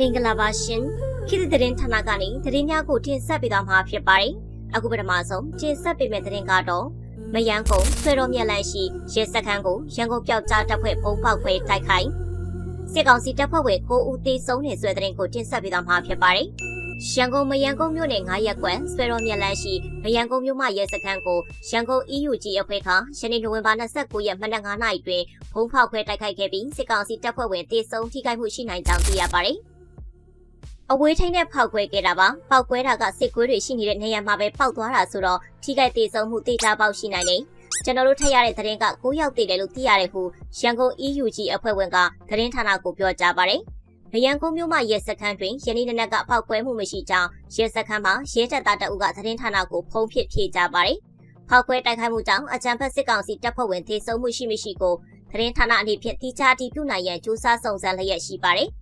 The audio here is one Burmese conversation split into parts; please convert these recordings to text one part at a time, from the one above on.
မင်္ဂလာပါရှင်ခေတ်သစ်သတင်းဌာနကနေသတင်းများကိုတင်ဆက်ပေးသွားမှာဖြစ်ပါတယ်အခုပထမဆုံးတင်ဆက်ပေးမယ့်သတင်းကတော့မယန်းကုန်းဆွေတော်မြက်လန်ရှိရဲစခန်းကိုရန်ကုန်ပြောက်ကြားတပ်ဖွဲ့ပုံပေါက်ခွဲတိုက်ခိုက်စစ်ကောင်စီတပ်ဖွဲ့ဝင်9ဦးသေဆုံးနေဆွဲသတင်းကိုတင်ဆက်ပေးသွားမှာဖြစ်ပါတယ်ရန်ကုန်မယန်းကုန်းမြို့နယ်9ရပ်ကွက်ဆွေတော်မြက်လန်ရှိမယန်းကုန်းမြို့မှရဲစခန်းကိုရန်ကုန် EUG အဖွဲ့ကယနေ့နိုဝင်ဘာ29ရက်မနက်9:00နာရီတွင်ဘုံဖောက်ခွဲတိုက်ခိုက်ခဲ့ပြီးစစ်ကောင်စီတပ်ဖွဲ့ဝင်သေဆုံးထိခိုက်မှုရှိနိုင်ကြောင်းသိရပါတယ် အဝေးထိန်းနဲ့ဖောက်ခွဲခဲ့တာပါ။ဖောက်ခွဲတာကစစ်ကွေးတွေရှိနေတဲ့နေရာမှာပဲပေါက်သွားတာဆိုတော့ထိခိုက်သေးဆုံးမှုတေချာပေါက်ရှိနိုင်တယ်။ကျွန်တော်တို့ထပ်ရတဲ့သတင်းက9ယောက်တည်တယ်လို့သိရတယ်ဟုရန်ကုန် EUG အဖွဲ့ဝင်ကသတင်းဌာနကိုပြောကြားပါတယ်။မယန်ကုန်းမြို့မှာရဲစခန်းတွင်ယနေ့နေ့ကဖောက်ခွဲမှုမရှိကြောင်းရဲစခန်းမှာရဲတပ်သားတအုပ်ကသတင်းဌာနကိုဖုံးဖြစ်ဖြေကြားပါတယ်။ဖောက်ခွဲတိုက်ခိုက်မှုကြောင့်အကြံဖက်စစ်ကောင်စီတပ်ဖွဲ့ဝင်သေဆုံးမှုရှိမရှိကိုသတင်းဌာနအနေဖြင့်တိကျတည်ပြုနိုင်ရန်ကြိုးစားစုံစမ်းလျက်ရှိပါတယ်။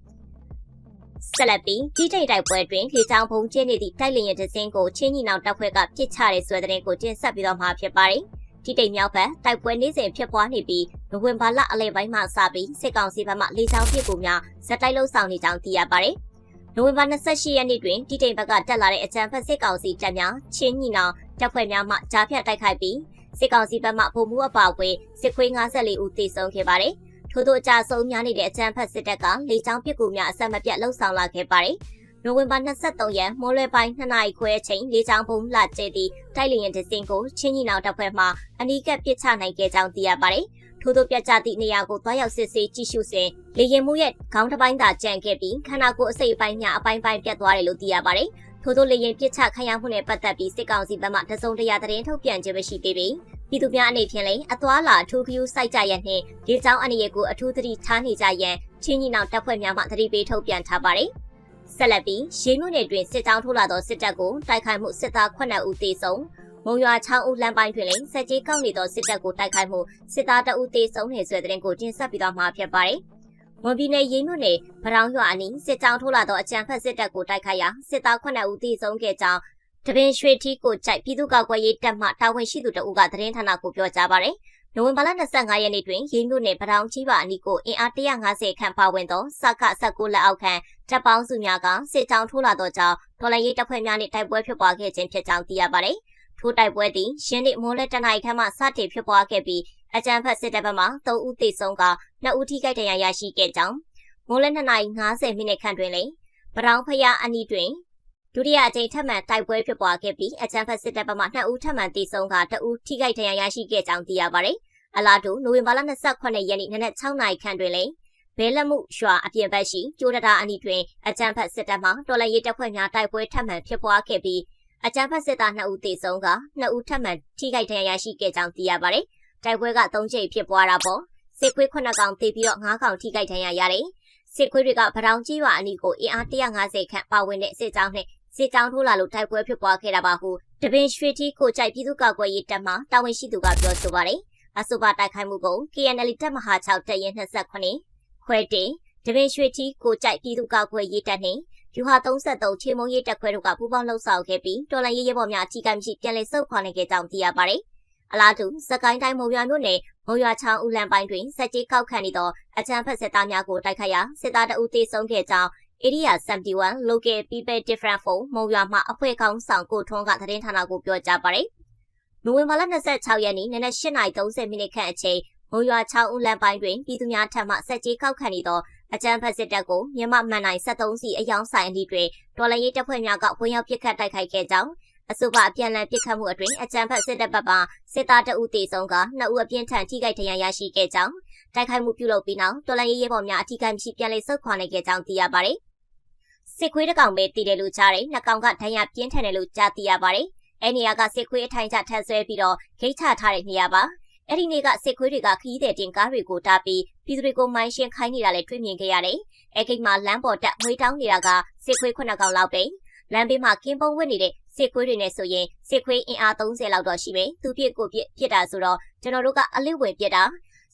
ဆက်လက်ပြီးကြီးတိတ်တိုက်ပွဲတွင်လေကြောင်းဘုံကျင်းနေသည့်တိုက်လျင်တစင်းကိုချင်းညီနောင်တပ်ဖွဲ့ကပစ်ချတဲ့ဆွဲတဲ့ကိုတင်ဆက်ပြီးတော့မှာဖြစ်ပါတယ်။ကြီးတိတ်မြောက်ဘက်တိုက်ပွဲနေ့စဉ်ဖြစ်ပွားနေပြီးနိုဝင်ဘာလအလယ်ပိုင်းမှစပြီးစစ်ကောင်စီဘက်မှလေကြောင်းပစ်ကူများဇက်တိုက်လှုပ်ဆောင်နေကြောင်းသိရပါတယ်။နိုဝင်ဘာ28ရက်နေ့တွင်ကြီးတိတ်ဘက်ကတက်လာတဲ့အကြံဖက်စစ်ကောင်စီတပ်များချင်းညီနောင်တပ်ဖွဲ့များမှကြားဖြတ်တိုက်ခိုက်ပြီးစစ်ကောင်စီဘက်မှပုံမှုအပါအဝင်စစ်ခွေး54ဦးသေဆုံးခဲ့ပါတယ်။ ထို့သောအကြဆုံးများနေတဲ့အကြမ်းဖက်စစ်တပ်ကလေကြောင်းပစ်ကူများအဆက်မပြတ်လှုပ်ဆောင်လာခဲ့ပါတယ်။နိုဝင်ဘာ23ရက်မိုးလွယ်ပိုင်း2နာရီခွဲအချိန်လေကြောင်းပုံလှကျဲသည့်တိုက်လျင်တစင်ကိုချင်းညီနောင်တပ်ဖွဲ့မှအနီးကပ်ပစ်ချနိုင်ခဲ့ကြောင်းသိရပါတယ်။ထို့သောပြတ်ကျသည့်နေရာကိုသွားရောက်စစ်ဆေးကြည့်ရှုစဉ်လေရင်မှုရဲ့ခေါင်းတစ်ပိုင်းသာကျန်ခဲ့ပြီးခန္ဓာကိုယ်အစိတ်အပိုင်းများအပိုင်းပိုင်းပြတ်သွားတယ်လို့သိရပါတယ်။ထို့သောလေရင်ပစ်ချခံရမှုနဲ့ပတ်သက်ပြီးစစ်ကောင်စီဘက်မှတစုံတရာသတင်းထုတ်ပြန်ခြင်းမရှိသေးပေ ပြည်သူများအနေဖြင့်လည်းအသွာလာအထူးဂရုစိုက်ကြရနှင့်ဒီကြောင်းအနေရကိုအထူးသတိထားနေကြရန်ချင်းညီနောင်တပ်ဖွဲ့များမှသတိပေးထုတ်ပြန်ထားပါတယ်။ဆက်လက်ပြီးရေမြို့နယ်တွင်စစ်ကြောင်းထိုးလာသောစစ်တပ်ကိုတိုက်ခိုက်မှုစစ်သား9ဦးသေဆုံးမုံရွာချောင်းဦးလမ်းပိုင်းတွင်လည်းစက်ကြီးကောက်နေသောစစ်တပ်ကိုတိုက်ခိုက်မှုစစ်သားတအုပ်သေဆုံးနေဆွဲတဲ့တင်ကိုတင်ဆက်ပြီးတော့မှာဖြစ်ပါတယ်။မွန်ပြည်နယ်ရင်းမြို့နယ်ဗရောင်းရွာအနီးစစ်ကြောင်းထိုးလာသောအကြံဖက်စစ်တပ်ကိုတိုက်ခိုက်ရာစစ်သား9ဦးသေဆုံးခဲ့ကြောင်း တပင်ရွှေထီကိုကြိုက်ပြည်သူ့ကာကွယ်ရေးတပ်မှတာဝန်ရှိသူတဦးကသတင်းဌာနကိုပြောကြားပါတယ်။နိုဝင်ဘာလ25ရက်နေ့တွင်ရင်းမြို့နယ်ပထောင်ကြီးပါအနီးကိုအင်အား150ခန့်ပါဝင်သောစခ19လက်အောက်ခံတပ်ပေါင်းစုများကစစ်ကြောင်းထိုးလာသောကြောင့်ဒေါ်လာရေးတပ်ဖွဲ့များနှင့်တိုက်ပွဲဖြစ်ပွားခဲ့ခြင်းဖြစ်ကြောင်းသိရပါတယ်။ထိုတိုက်ပွဲသည်ရင်းနှင့်မိုးလက်တနအိုက်ခန့်မှစတင်ဖြစ်ပွားခဲ့ပြီးအကြံဖက်စစ်တပ်ဘက်မှ3ဦးသေဆုံးက2ဦးထိခိုက်ဒဏ်ရာရရှိခဲ့ကြောင်းမိုးလက်2နာရီ50မိနစ်ခန့်တွင်လည်းပထောင်ဖျားအနီးတွင် ဒုတိယအကြိမ်ထပ်မံတိုက်ပွဲဖြစ်ပွားခဲ့ပြီးအကြမ်းဖက်စစ်တပ်ဘက်မှ2ဦးထပ်မံတိုက်ဆုံက2ဦးထိခိုက်ဒဏ်ရာရရှိခဲ့ကြောင်းသိရပါတယ်။အလားတူနိုဝင်ဘာလ28ရက်နေ့နနက်6နာရီခန့်တွင်လည်းဘဲလက်မှုရွာအပြင်ဘက်ရှိကျိုးတတာအနီးတွင်အကြမ်းဖက်စစ်တပ်မှတော်လှန်ရေးတပ်ဖွဲ့များတိုက်ပွဲထပ်မံဖြစ်ပွားခဲ့ပြီးအကြမ်းဖက်စစ်သား2ဦးသေဆုံးက2ဦးထပ်မံထိခိုက်ဒဏ်ရာရရှိခဲ့ကြောင်းသိရပါတယ်။တိုက်ပွဲက3ကြိမ်ဖြစ်ပွားတာပေါ့။စစ်ခွေး9ကောင်သေပြီးတော့9ကောင်ထိခိုက်ဒဏ်ရာရတယ်။စစ်ခွေးတွေကဗရောင်ကြီးရွာအနီးကိုအင်အား150ခန့်ပါဝင်တဲ့စစ်ကြောင်းနဲ့ စစ်ကြောင်းထိုးလာလို့တိုက်ပွဲဖြစ်ပွားခဲ့တာပါဟုတပင်ရွှေတီကိုကြိုက်ပြည်သူ့ကာကွယ်ရေးတပ်မှတာဝန်ရှိသူကပြောဆိုပါတယ်။အဆိုပါတိုက်ခိုက်မှုကို KNL တပ်မဟာ6တပ်ရင်း28ခွဲတေတပင်ရွှေတီကိုကြိုက်ပြည်သူ့ကာကွယ်ရေးတပ်နှင့်ယူဟာ33ချေမုံရေးတပ်ခွဲတို့ကပူးပေါင်းလှုပ်ဆောင်ခဲ့ပြီးတော်လန်ရေးရဲဘော်များအထီးကမရှိပြန်လည်ဆုတ်ခွာနေခဲ့ကြောင်းသိရပါတယ်။အလားတူစကိုင်းတိုင်းမုံရွာမြို့နယ်မုံရွာချောင်းဦးလန်ပိုင်းတွင်စက်ကြီးကောက်ခံနေသောအကြမ်းဖက်စစ်သားများကိုတိုက်ခိုက်ရာစစ်သားတအုပ်သေဆုံးခဲ့ကြောင်း Area 71 Local People Different Phone မုံရွာမှအဖွဲ့ခေါင်းဆောင်ကိုထွန်းကသတင်းဌာနကိုပြောကြားပါတယ်။နိုဝင်ဘာလ26ရက်နေ့နနက်8:30မိနစ်ခန့်အချိန်မုံရွာ6ဦးလမ်းပိုင်းတွင်ပြည်သူများထံမှစက်ကြီးကောက်ခံနေသောအကြမ်းဖက်စစ်တပ်ကိုမြန်မာမှန်နိုင်73စီအယောင်ဆိုင်အသည့်တွင်တော်လရေးတပ်ဖွဲ့များကဝင်ရောက်ပစ်ခတ်တိုက်ခိုက်ခဲ့ကြောင်းအဆိုပါအပြန်အလှန်ပစ်ခတ်မှုအတွင်းအကြမ်းဖက်စစ်တပ်ဘက်မှစစ်သားတအုပ်တေဆုံးကနှစ်ဦးအပြင်းထန်ထိခိုက်ဒဏ်ရာရရှိခဲ့ကြောင်းတိုက်ခိုက်မှုပြုလုပ်ပြီးနောက်တော်လရေးရဲဘော်များအထူးကံရှိပြန်လည်ဆုတ်ခွာနိုင်ခဲ့ကြောင်းသိရပါတယ် စစ်ခွေးတစ်ကောင်ပဲတည်တယ်လို့ကြားတယ်နှစ်ကောင်ကဒဏ်ရာပြင်းထန်တယ်လို့ကြားသိရပါတယ်အဲနေရာကစစ်ခွေးအထိုင်ချထပ်ဆွဲပြီးတော့ဂိတ်ချထားတဲ့နေရာပါအဲ့ဒီနေ့ကစစ်ခွေးတွေကခရီးသည်တင်ကားတွေကိုတားပြီးပြည်သူတွေကိုမိုင်းရှင်းခိုင်းနေတာလည်းတွေ့မြင်ခဲ့ရတယ်။အဲဂိတ်မှာလမ်းပေါ်တက်ငွေတောင်းနေတာကစစ်ခွေးခုနှစ်ကောင်လောက်ပဲ။လမ်းဘေးမှာကင်းပုံဝစ်နေတဲ့စစ်ခွေးတွေနဲ့ဆိုရင်စစ်ခွေးအင်အား30လောက်တော့ရှိမယ်။သူပြစ်ကိုပြစ်ပြစ်တာဆိုတော့ကျွန်တော်တို့ကအလစ်ဝင်ပြစ်တာ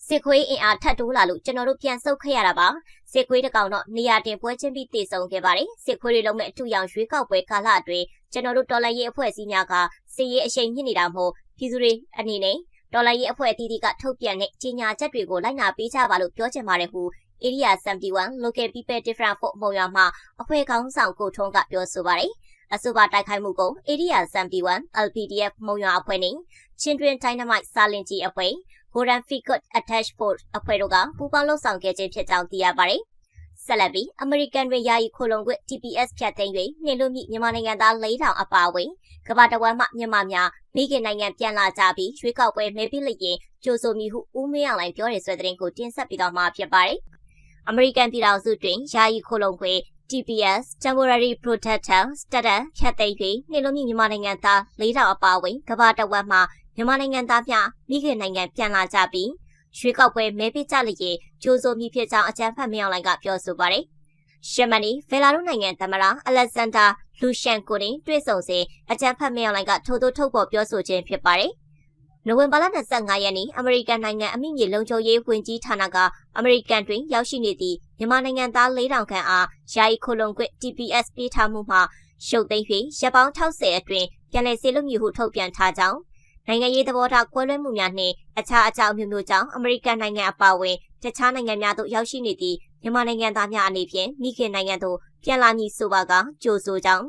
စစ်ခွေးအင်အားထပ်တိုးလာလို့ကျွန်တော်တို့ပြန်ဆုတ်ခဲ့ရတာပါ စစ်ခွေးတကောင်တော့နေရာတင်ပွဲချင်းပြီးတည်ဆုံခဲ့ပါတယ်စစ်ခွေးတွေလုံးမဲ့အထူရောင်ရွေးကောက်ပွဲကာလအတွင်းကျွန်တော်တို့တော်လိုင်းရေးအဖွဲ့အစည်းများကစစ်ရေးအရှိန်မြင့်နေတာမို့ပြည်သူတွေအနေနဲ့တော်လိုင်းရေးအဖွဲ့အသီးသီးကထုတ်ပြန်တဲ့ကြေညာချက်တွေကိုလိုက်နာပေးကြပါလို့ပြောချင်ပါတယ်ဟု Area 71 Local People Different Force မုံရွာမှာအဖွဲ့ခေါင်းဆောင်ကိုထုံးကပြောဆိုပါတယ်။အဆိုပါတိုက်ခိုက်မှုကို Area 71 LPDF မုံရွာအဖွဲ့နဲ့ချင်းတွင် Dynamite စာလင်ကြီးအဖွဲ့ Golden Figot Attach Force အဖွဲ့တို့ကပူးပေါင်းလှုပ်ဆောင်ခဲ့ခြင်းဖြစ်ကြောင်းသိရပါတယ်။ဆက်လက်ပြီး American တွင်ယာယီခိုလုံခွင့် TPS ဖြတ်သိမ်း၍နှင်လို့မြမြန်မာနိုင်ငံသား၄000အပါအဝင်ကမ္ဘာတဝမ်းမှမြန်မာများမိခင်နိုင်ငံပြန်လာကြပြီးရွေးကောက်ပွဲမဲပေးလိုက်ရင်ကြိုဆိုမည်ဟုဦးမင်းအောင်လှိုင်ပြောတဲ့ဆွဲသတင်းကိုတင်ဆက်ပြီးတော့မှာဖြစ်ပါတယ်။ American ပြည်ထောင်စုတွင်ယာယီခိုလုံခွင့် TPS Temporary Protector Status ဖြတ်သိမ်းပြီးနှင်လို့မြမြန်မာနိုင်ငံသား၄000အပါအဝင်ကမ္ဘာတဝမ်းမှ မြန်မာနိုင်ငံသားများမိခင်နိုင်ငံပြန်လာကြပြီးရွှေကောက်ပွဲမဲပေးကြလျက်ကြိုးဆိုမိဖြစ်ကြောင်းအကြံဖတ်မြောင်လိုင်ကပြောဆိုပါတယ်။ရှမနီဗေလာရုနိုင်ငံသမ္မတအလက်ဇန်ဒါလူရှန်ကိုတင်တွေ့ဆုံစဉ်အကြံဖတ်မြောင်လိုင်ကထိုးထိုးထုတ်ပေါ်ပြောဆိုခြင်းဖြစ်ပါတယ်။နိုဝင်ဘာလ25ရက်နေ့အမေရိကန်နိုင်ငံအမိမြေလုံခြုံရေးဝန်ကြီးဌာနကအမေရိကန်တွင်ရောက်ရှိနေသည့်မြန်မာနိုင်ငံသား4000ခန့်အားယာယီခိုလုံခွင့် TPS ပေးထားမှုမှာရှုပ်သိမ်းပြီးရပ်ပေါင်း60အတွင်းပြန်လည်ဆေးလွတ်မည်ဟုထုတ်ပြန်ထားကြောင်း နိုင်ငံရေးသဘောထားကွဲလွဲမှုများနှင့်အခြားအကြောင်းမျိုးမျိုးကြောင့်အမေရိကန်နိုင်ငံအပါအဝင်တခြားနိုင်ငံများသို့ရောက်ရှိနေသည့်မြန်မာနိုင်ငံသားများအနေဖြင့်မိခင်နိုင်ငံသို့ပြန်လာမည်ဆိုပါကကြိုဆိုကြောင်း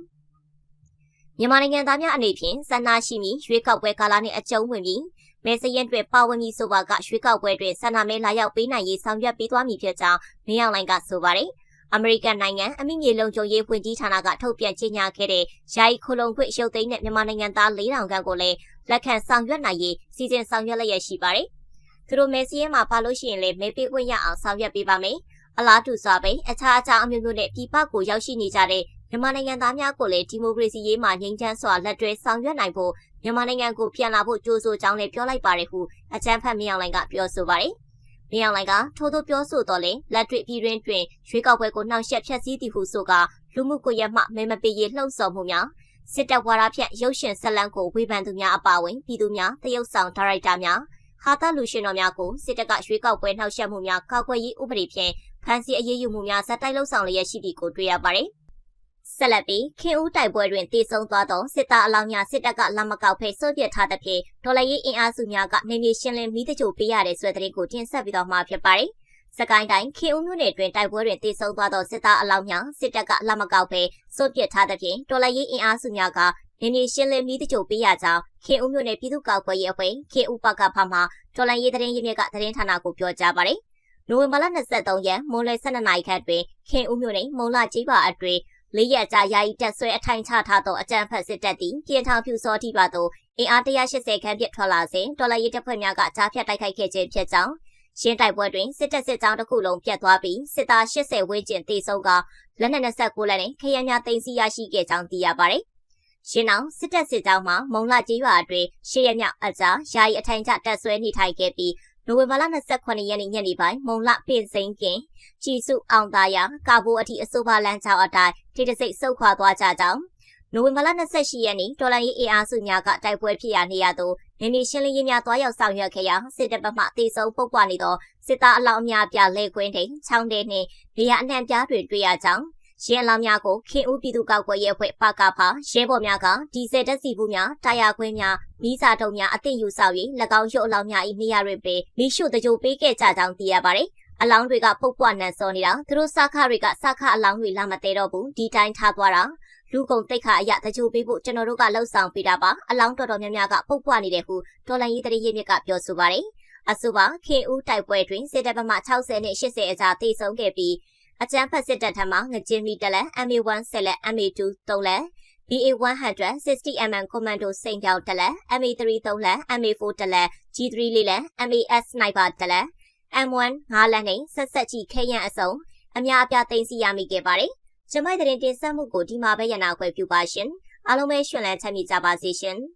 မြန်မာနိုင်ငံသားများအနေဖြင့်စန္ဒရှိမည်ရွေးကောက်ပွဲကာလနှင့်အကျုံးဝင်ပြီးမဲစရင်တွေပါဝင်မည်ဆိုပါကရွေးကောက်ပွဲတွင်ဆန္ဒမဲလာရောက်ပေးနိုင်ရေးဆောင်ရွက်ပေးသွားမည်ဖြစ်ကြောင်းမင်းအောင်လှိုင်ကဆိုပါတယ် အမေရိကန်နိုင်ငံအမိမြေလုံခြုံရေးဝန်ကြီးဌာနကထုတ်ပြန်ကြေညာခဲ့တဲ့ယာယီခိုလုံခွင့်ရုပ်သိမ်းတဲ့မြန်မာနိုင်ငံသား4000ခန့်ကိုလည်းလက်ခံဆောင်ရွက်နိုင်ရေးစီစဉ်ဆောင်ရွက်လျက်ရှိပါတယ်။သူတို့မဲစီးရဲမှာပါလို့ရှိရင်လည်းမဲပေးခွင့်ရအောင်ဆောင်ရွက်ပေးပါမယ်။အလားတူစွာပဲအခြားအခြားအမျိုးမျိုးနဲ့ပြည်ပကိုရောက်ရှိနေကြတဲ့မြန်မာနိုင်ငံသားများကိုလည်းဒီမိုကရေစီရေးမှာငြိမ်းချမ်းစွာလက်တွဲဆောင်ရွက်နိုင်ဖို့မြန်မာနိုင်ငံကိုပြန်လာဖို့ကြိုးဆိုကြောင်းလည်းပြောလိုက်ပါတယ်ဟုအကြံဖတ်မြောင်လိုင်ကပြောဆိုပါတယ်။ မြောင်လိုင်ကထိုးထိုးပြောဆိုတော့လေလက်တွေ့ပြည်တွင်းတွင်ရွေးကောက်ပွဲကိုနှောင့်ယှက်ဖျက်ဆီးသည်ဟုဆိုကလူမှုကွန်ရက်မှမဲမပေးရေးလှုံ့ဆော်မှုများစစ်တပ်ဝါဒဖြန့်ရုပ်ရှင်ဇာတ်လမ်းကိုဝေဖန်သူများအပါအဝင်ပြည်သူများတရုတ်ဆောင်ဒါရိုက်တာများဟာတာလူရှင်တော်များကိုစစ်တပ်ကရွေးကောက်ပွဲနှောက်ယှက်မှုများကောက်ွယ်ရေးဥပဒေဖြင့်ဖမ်းဆီးအရေးယူမှုများဇက်တိုက်လှုပ်ဆောင်လျက်ရှိသည်ကိုတွေ့ရပါတယ်။ ဆက်လက်ပြီးခင်ဦးတိုက်ပွဲတွင်တည်ဆုံသွားသောစစ်သားအလောင်းများစစ်တပ်ကလမ်းမကောက်ဖဲစွန့်ပစ်ထားသဖြင့်ဒေါ်လာရေးအင်အားစုများကနေမြေရှင်းလင်းမိတချို့ပေးရတဲ့ဆွဲတဲ့ကိုတင်ဆက်ပြီးတော့မှာဖြစ်ပါတယ်။စကိုင်းတိုင်းခေဦးမြို့နယ်တွင်တိုက်ပွဲတွင်တည်ဆုံသွားသောစစ်သားအလောင်းများစစ်တပ်ကလက်မကောက်ပဲစွန့်ပစ်ထားသဖြင့်တော်လှန်ရေးအင်အားစုများကနေနေရှင်းလင်းပြီးတချို့ပေးရကြောင်းခေဦးမြို့နယ်ပြည်သူ့ကောက်ပွဲရေးအဖွဲ့ခေဦးပကဖမှတော်လှန်ရေးသတင်းရင်းမြစ်ကသတင်းဌာနကိုပြောကြားပါတယ်။နိုဝင်ဘာလ23ရက်မွန်လွယ်12နာရီခန့်တွင်ခေဦးမြို့နယ်မုံလာကြီးပါအတွင် လေးရက်ကြာယာယီတက်ဆွဲအထိုင်ချထားသောအကြံဖက်စစ်တပ်သည်ပြင်ထောင်ဖြူစောတိပါသို့အင်အား180ခန်းပြစ်ထွက်လာစဉ်တော်လှန်ရေးတပ်ဖွဲ့များကကြားဖြတ်တိုက်ခိုက်ခဲ့ခြင်းဖြစ်ကြောင်းရှင်းတိုက်ပွဲတွင်စစ်တပ်စစ်ကြောင်းတစ်ခုလုံးပြတ်သွားပြီးစစ်သား80ဝန်းကျင်တေဆုံးကလက်နက်29လက်နဲ့ခရမ်းများတင်စီရရှိခဲ့ကြောင်းသိရပါတယ်။ရှင်းအောင်စစ်တပ်စစ်ကြောင်းမှာမုံလာကြီးရွာအတွင်းရှေ့ရမြောက်အကြားယာယီအထိုင်ကျတပ်ဆွဲနေထိုင်ခဲ့ပြီး နိုဝင်ဘာလ28ရက်နေ့ညနေပိုင်းမုံလပင်စိန်ကင်ကြည်စုအောင်သားရကာဘိုအထိအဆိုပါလမ်းကြောင်းအတိုင်းထိတစိတ်ဆုတ်ခွာသွားကြကြောင်းနိုဝင်ဘာလ28ရက်နေ့ဒေါ်လာရေးအေအားစုများကတိုက်ပွဲဖြစ်ရာနေရာသို့နေနေရှင်းလင်းရေးများတွားရောက်ဆောင်ရွက်ခဲ့ရာစစ်တပ်ဘက်မှတေဆုံးပုတ်ပွားနေသောစစ်သားအလောင်းအများပြလဲခွင်းထိန်ချောင်းတဲနှင့်နေရာအနှံပြားတွေတွေ့ရကြောင်း ရင်းအလောင်းများကိုခင်ဦးပြည်သူ့ကောက်ွယ်ရေးအဖွဲ့ပကဖရဲဘော်များကဒီဇယ်တက်စီဘူးများတာယာခွင်းများမိစာတုံများအသင့်ယူဆောင်၍၎င်းရုပ်အလောင်းများ၏နေရာတွင်ပင်မိရှုတကြိုပေးခဲ့ကြကြောင်းသိရပါတယ်အလောင်းတွေကပုတ်ပွားနန်းစောနေတာသူတို့စခတွေကစခအလောင်းတွေလာမတဲတော့ဘူးဒီတိုင်းထားသွားတာလူကုန်တိတ်ခါအရတကြိုပေးဖို့ကျွန်တော်တို့ကလှုပ်ဆောင်ပေးတာပါအလောင်းတော်တော်များများကပုတ်ပွားနေတယ်ဟုတော်လန်ရေးတရေမြစ်ကပြောဆိုပါတယ်အဆိုပါခေဦးတိုက်ပွဲတွင်စစ်တပ်ဘက်မှ60နဲ့80အကြားတိတ်ဆုံးခဲ့ပြီး အကြမ်းဖက်စစ်တပ်ထံမှငကြင်းမီတလက် MA1 ဆက်လက် MA2 3လက် BA100 60mm commando စိန်ပြောင်းတလက် MA3 3လက် MA4 တလက် G3 လေးလက် MAS sniper တလက် M1 5လက်နဲ့ဆက်ဆက်ကြီးခဲရန်အစုံအများအပြားသိမ်းဆည်းရမိခဲ့ပါတယ်။ကျမိုက်တဲ့တင်ဆက်မှုကိုဒီမှာပဲရနာခွဲပြုပါရှင်။အားလုံးပဲရှင်လန်းချမ်းမြေကြပါစေရှင်။